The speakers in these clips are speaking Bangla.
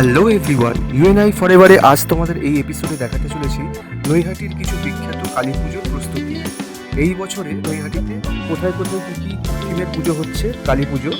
হ্যালো এভরিওয়ান ইউএনআই ফরএভারে আজ তোমাদের এই এপিসোডে দেখাতে চলেছি নৈহাটির কিছু বিখ্যাত কালী পুজোর প্রস্তুতি। এই বছরে নৈহাটিতে কোথায় কোথায় কী কী থিমের পুজো হচ্ছে কালী পুজো,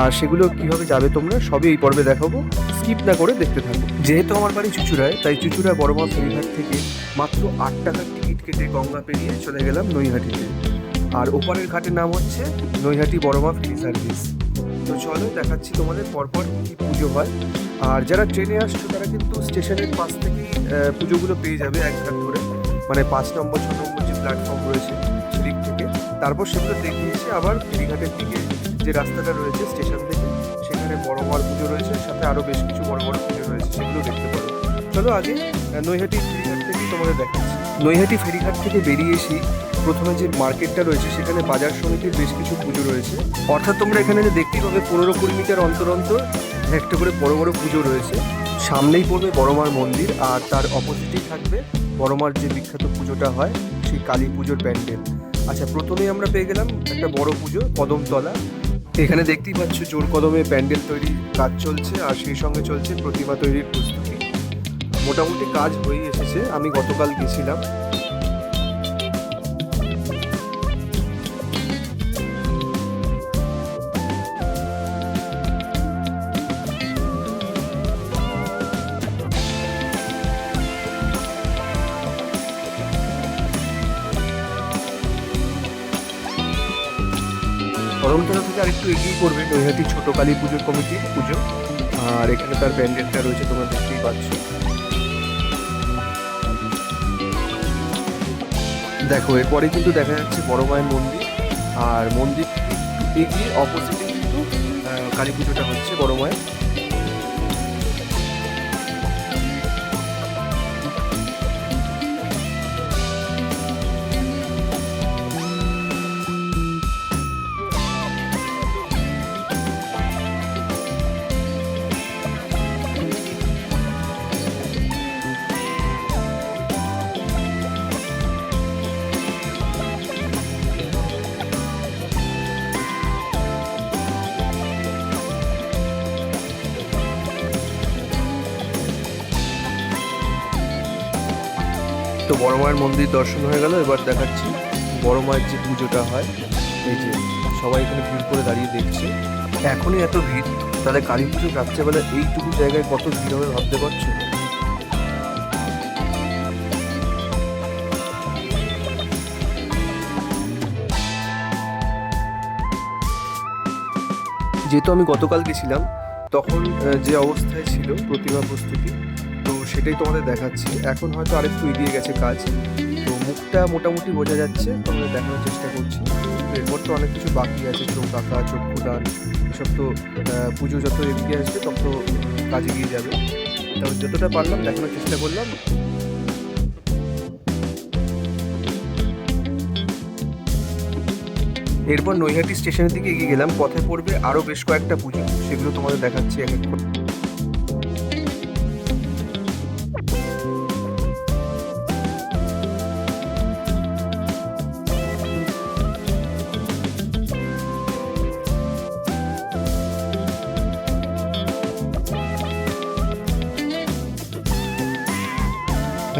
আর সেগুলো কীভাবে যাবে তোমরা সবই এই পর্বে দেখাবো। স্কিপ না করে দেখতে থাকো। যেহেতু আমার বাড়ি চুচুড়ায়, তাই চুচুড়া বড়মা ফেরিঘাট থেকে মাত্র আট টাকার টিকিট কেটে গঙ্গা পেরিয়ে চলে গেলাম নৈহাটিতে। আর ওপারের ঘাটের নাম হচ্ছে নৈহাটি বড়মা ফেরি সার্ভিস তো চলো দেখাচ্ছি তোমাদের পরপর কী পুজো হয়। আর যারা ট্রেনে আসছো, তারা কিন্তু স্টেশনের পাশ থেকেই পুজোগুলো পেয়ে যাবে এক ঘাট ধরে মানে পাঁচ নম্বর, ছ নম্বর যে প্ল্যাটফর্ম রয়েছে সেদিক থেকে। তারপর সেগুলো দেখে আবার ফেরিঘাটের দিকে যে রাস্তাটা রয়েছে স্টেশন থেকে, সেখানে বড় বড় পুজো রয়েছে। সাথে আরও বেশ কিছু বড় বড় পুজো রয়েছে সেগুলো দেখতে পারো। চলো আগে নৈহাটি ফেরিঘাট থেকেই তোমাদের দেখাচ্ছি। নৈহাটি ফেরিঘাট থেকে বেরিয়ে এসি প্রথমে যে মার্কেটটা রয়েছে, সেখানে বাজার সমিতির বেশ কিছু পুজো রয়েছে। অর্থাৎ তোমরা এখানে যে দেখতেই পাবে, পনেরো কুড়ি মিটার অন্তর অন্তর একটা করে বড় বড় পুজো রয়েছে। সামনেই পড়বে বড়মার মন্দির, আর তার অপোজিটেই থাকবে বড়মার যে বিখ্যাত পুজোটা হয়, সেই কালী পুজোর প্যান্ডেল। আচ্ছা প্রথমেই আমরা পেয়ে গেলাম একটা বড় পুজো, কদমতলা। এখানে দেখতেই পাচ্ছ জোর কদমে প্যান্ডেল তৈরির কাজ চলছে, আর সেই সঙ্গে চলছে প্রতিমা তৈরির প্রস্তুতি। মোটামুটি কাজ হয়েই এসেছে, আমি গতকাল গেছিলাম। করমতলা থেকে আরেকটু এগিয়ে করবে নৈহাটি ছোট কালী পুজোর কমিটির পুজো। আর এখানে তার প্যান্ডেলটা রয়েছে, তোমরা দেখতেই পাচ্ছ। দেখো, এরপরে কিন্তু দেখা যাচ্ছে বড় মায়ের মন্দির। আর মন্দির এগিয়ে অপোজিটে কিন্তু কালী পুজোটা হচ্ছে বড় মায়ের। তো বড় মায়ের মন্দির দর্শন হয়ে গেল, এবার দেখাচ্ছি বড় মায়ের যে পুজোটা হয়। এই যে সবাই এখানে ভিড় করে দাঁড়িয়ে দেখছে। এখনই এত ভিড়, তাহলে কালী পুজোর রাত্রেবেলা এইটুকু জায়গায় কত ভিড় হবে ভাবতে পারছ? যেহেতু আমি গতকাল গেছিলাম, তখন যে অবস্থায় ছিল প্রতিমা প্রস্তুতি সেটাই তোমাদের দেখাচ্ছি। এখন হয়তো আরেকটু এগিয়ে গেছে কাজ। তো মুখটা মোটামুটি বোঝা যাচ্ছে। তোমাদের দেখানোর চেষ্টা করছি। এরপর তো অনেক কিছু বাকি আছে। চোখ আঁকা চক্ষুদান এসব তো পুজো যত এগিয়ে আসবে তত কাজ এগিয়ে যাবে। তবে যতটা পারলাম দেখানোর চেষ্টা করলাম। এরপর নৈহাটি স্টেশনের দিকে এগিয়ে গেলাম। পথে পড়বে আরও বেশ কয়েকটা পুজো। সেগুলো তোমাদের দেখাচ্ছি এক এক করে।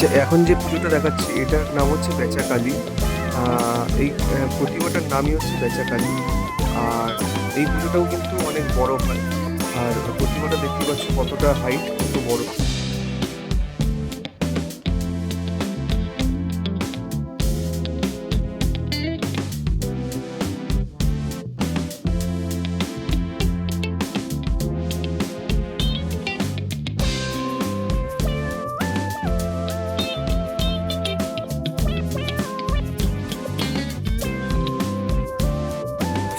আচ্ছা এখন যে পুজোটা দেখাচ্ছি, এটার নাম হচ্ছে বেচাকালী। এই প্রতিমাটার নামই হচ্ছে বেচাকালী। আর এই পুজোটাও কিন্তু অনেক বড় হয়। আর প্রতিমাটা দেখতে পাচ্ছ কতটা হাইট কত বড়।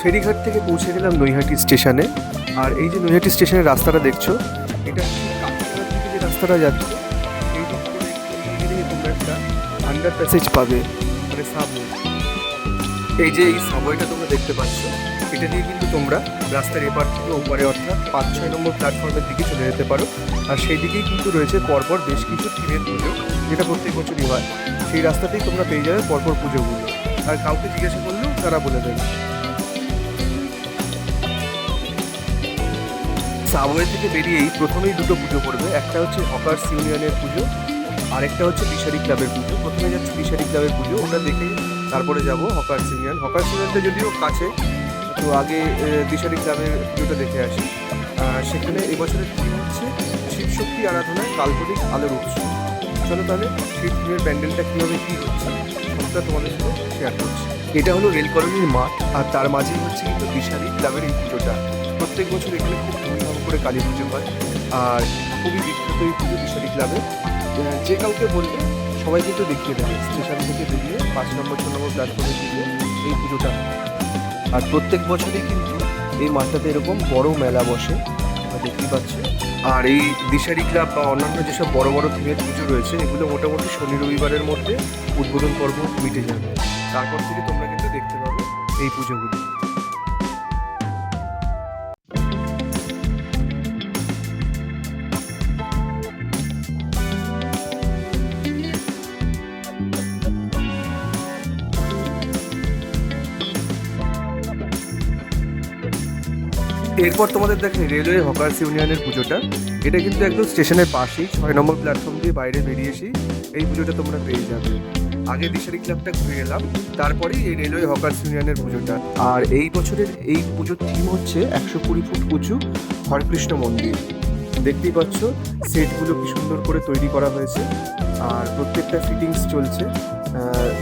ফেরিঘাট থেকে পৌঁছে গেলাম নৈহাটি স্টেশনে। আর এই যে নৈহাটি স্টেশনের রাস্তাটা দেখছ, এটা যে রাস্তাটা যাচ্ছে আন্ডার প্যাসেজ পাবে মানে সাবওয়ে এই যে এই সাবওয়েটা তোমরা দেখতে পাচ্ছ, এটা দিয়ে কিন্তু তোমরা রাস্তার এপার থেকে ওপারে অর্থাৎ পাঁচ ছয় নম্বর প্ল্যাটফর্মের দিকে চলে যেতে পারো। আর সেই দিকেই কিন্তু রয়েছে পরপর বেশ কিছু থিমের পুজো, যেটা প্রত্যেক বছরই হয়। সেই রাস্তাতেই তোমরা পেয়ে যাবে পরপর পুজোগুলো। আর কাউকে জিজ্ঞাসা করলেও তারা বলে দেবে। সাবওয়ে থেকে বেরিয়েই প্রথমেই দুটো পুজো পড়বে। একটা হচ্ছে হকার্স ইউনিয়নের পুজো, আরেকটা হচ্ছে দিশারি ক্লাবের পুজো। প্রথমে যাচ্ছে দিশারি ক্লাবের পুজো, ওটা দেখে তারপরে যাব হকার্স ইউনিয়ন। হকার্স ইউনিয়নটা যদিও কাছে, তো আগে দিশারি ক্লাবের পুজোটা দেখে আসি। সেখানে এবছরের থিম হচ্ছে শিবশক্তি আরাধনায় কাল্পনিক আলোর উৎসব চলো তাহলে সেই থিমের প্যান্ডেলটা কীভাবে কী হচ্ছে সবটা তোমাদের সাথে শেয়ার করছি। এটা হলো রেল কলোনির মাঠ, আর তার মাঝেই হচ্ছে কিন্তু দিশারি ক্লাবের এই পুজোটা। প্রত্যেক বছর এখানে খুব ধুমধাম করে কালী পুজো হয়। আর খুবই বিখ্যাত এই পুজো দিশারি ক্লাবে। যে কাউকে বললে সবাই কিন্তু দেখিয়ে দেবে। স্টেশন থেকে বেরিয়ে পাঁচ নম্বর, ছ নম্বর প্ল্যাটফর্মে গিয়ে এই পুজোটা আর প্রত্যেক বছরই কিন্তু এই মাঠটাতে এরকম বড় মেলা বসে দেখতেই পাচ্ছ। আর এই দিশারি ক্লাব বা অন্যান্য যেসব বড় বড় থিমের পুজো রয়েছে, এগুলো মোটামুটি শনি, রবিবারের মধ্যে উদ্বোধন পর্ব মিটে যাবে। তারপর থেকে তোমরা কিন্তু দেখতে পাবে এই পুজোগুলো। এরপর তোমাদের দেখে রেলওয়ে হকার্স ইউনিয়নের পুজোটা। এটা কিন্তু একদম স্টেশনের পাশেই, ছয় নম্বর প্ল্যাটফর্ম দিয়ে বাইরে বেরিয়ে এই পুজোটা তোমরা পেয়ে যাবে। আগে দিশারি ক্লাবটা ঘুরে এলাম, তারপরেই এই রেলওয়ে হকার্স ইউনিয়নের পুজোটা। আর এই বছরের এই পুজোর থিম হচ্ছে একশো কুড়ি ফুট উঁচু হরকৃষ্ণ মন্দির। দেখতেই পাচ্ছ সেটগুলো কি সুন্দর করে তৈরি করা হয়েছে। আর প্রত্যেকটা ফিটিংস চলছে।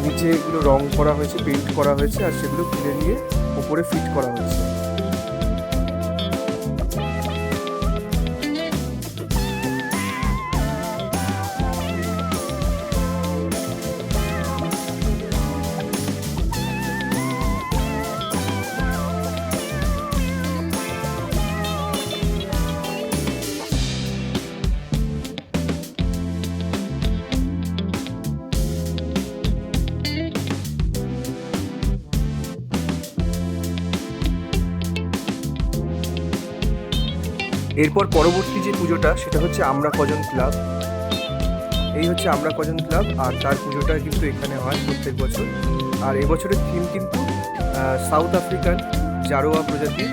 নিচে এগুলো রং করা হয়েছে পেইন্ট করা হয়েছে, আর সেগুলো কিনে নিয়ে উপরে ফিট করা হয়েছে। এরপর পরবর্তী যে পুজোটা, সেটা হচ্ছে আমরা কজন ক্লাব। এই হচ্ছে আমরা কজন ক্লাব, আর তার পুজোটা কিন্তু এখানে হয় প্রত্যেক বছর। আর এবছরের থিম কিন্তু সাউথ আফ্রিকান জারোয়া প্রজাতির